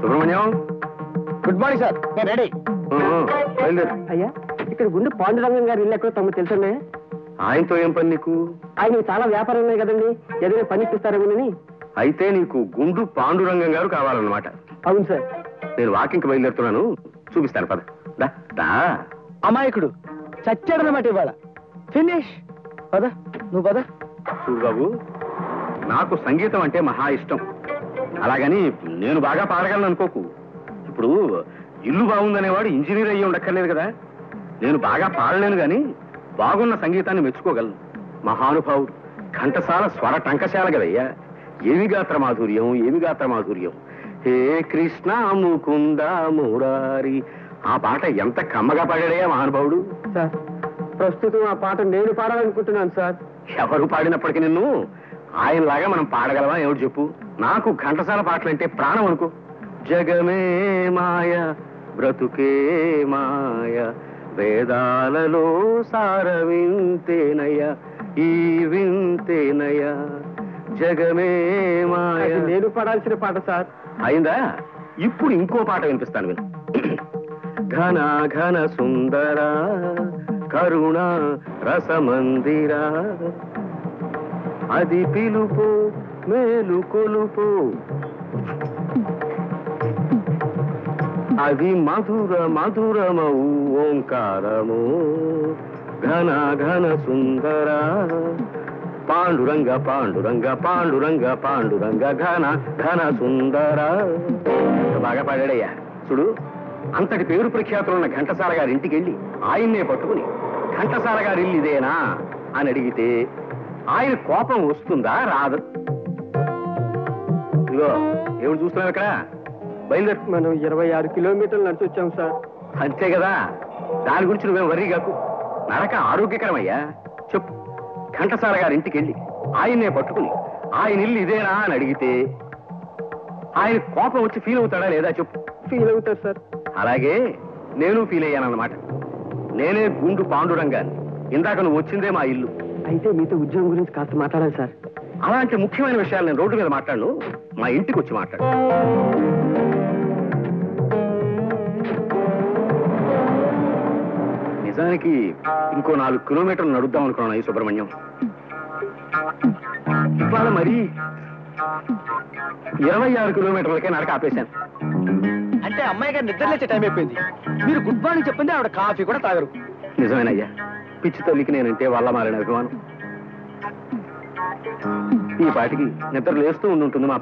Subrahmanyam? Good morning sir నేను ready. అయ్యా ఇక్కడ గుండు పాండురంగం గారి ఇల్లు ఎక్కడో తమకు తెలుసునే ఆయనతో ఏం పని నీకు? ఆయనకి చాలా వ్యాపారం ఉన్నాయి కదండి. ఏదైనా పని ఇప్పిస్తారేమోనని అయితే నీకు గుండు పాండురంగం గారు కావాలన్నమాట. అవును సార్ నేను వాకింగ్కి బయలుదేరుతున్నాను. చూపిస్తాను పద. దా, దా. అమాయకుడు చచ్చాడనమాట ఇవాళ. ఫినిష్ పద నువ్వు పద. చూడు బాబు నాకు సంగీతం అంటే మహా ఇష్టం. అలాగని నేను బాగా పాడగలను అనుకోకు. ఇప్పుడు ఇల్లు బాగుందనేవాడు ఇంజనీర్ అయ్యి ఉండక్కర్లేదు కదా. నేను బాగా పాడలేను గాని బాగున్న సంగీతాన్ని మెచ్చుకోగలను. మహానుభావుడు ఘంటసాల స్వర టంకశాల కదయ్యా. ఏమి గాత్ర మాధుర్యం ఏమి గాత్ర మాధుర్యం. హే కృష్ణ ముకుంద మురారి. ఆ పాట ఎంత కమ్మగా పాడాడయ్యా మహానుభావుడు. సార్ ప్రస్తుతం ఆ పాట నేను పాడాలనుకుంటున్నాను సార్. ఎవరు పాడినప్పటికీ నిన్ను ఆయనలాగా మనం పాడగలవా ఎవరు చెప్పు. నాకు ఘంటసాల పాటలంటే ప్రాణం అనుకో. జగమే మాయ బ్రతుకే మాయ వేదాలలో సార వింతేనయ ఈ వింతేనయ జగమే మాయ. నేను పాడాల్సిన పాట సార్. అయిందా? ఇప్పుడు ఇంకో పాట వినిపిస్తాను విను. ఘన ఘన సుందర కరుణ రసమందిరా అది పిలుపు మేలు కొలుపు. అది మధుర మధురమౌ ఓంకారము. ఘన ఘన సుందర. పాండురంగ పాండురంగ పాండురంగ పాండురంగ ఘన ఘన సుందర. బాగా పాడాడయ్యా. చూడు అంతటి పేరు ప్రఖ్యాతులున్న ఘంటసాల గారి ఇంటికి వెళ్ళి ఆయన్నే పట్టుకుని ఘంటసాల గారి ఇల్లు ఇదేనా అని అడిగితే ఆయన కోపం వస్తుందా? రాదు? ఇదిగో ఎవరు చూస్తున్నావు ఇక్కడ? బయలుదేరు మనం ఇరవై ఆరు కిలోమీటర్లు నడిచి వచ్చాం సార్. అంతే కదా? దాని గురించి నువ్వేం వరి కాకు. నడక ఆరోగ్యకరమయ్యా. చెప్పు. ఘంటసాల గారి ఇంటికి వెళ్ళి ఆయన్నే పట్టుకుని ఆయన ఇల్లు ఇదేనా? అని అడిగితే ఆయన కోపం వచ్చి ఫీల్ అవుతాడా లేదా చెప్పు. ఫీల్ అవుతారు సార్. అలాగే నేను ఫీల్ అయ్యానన్నమాట. నేనే గుండు పాండురంగాన్ని. ఇందాక నువ్వు వచ్చిందే మా ఇల్లు. అయితే మీతో ఉద్యోగం గురించి కాస్త మాట్లాడాలి సార్. అలాంటి ముఖ్యమైన విషయాలు నేను రోడ్డు మీద మాట్లాడను. మా ఇంటికి వచ్చి మాట్లాడు. నిజానికి ఇంకో నాలుగు కిలోమీటర్లు నడుద్దాం అనుకున్నాను ఈ సుబ్రహ్మణ్యం. ఇవాళ మరి ఇరవై ఆరు కిలోమీటర్లకే నడక ఆపేశాను. అంటే అమ్మాయి గారు నిద్రలేచే టైం అయిపోయింది. మీరు గుడ్ మార్నింగ్ చెప్పింది ఆవిడ కాఫీ కూడా తాగరు. నిజమేనయ్యా. పిచ్చి తల్లికి నేనంటే వల్ల మారిన అభిమానం. ఈ పాటికి నిద్ర లేస్తూ ఉండుంటుంది మా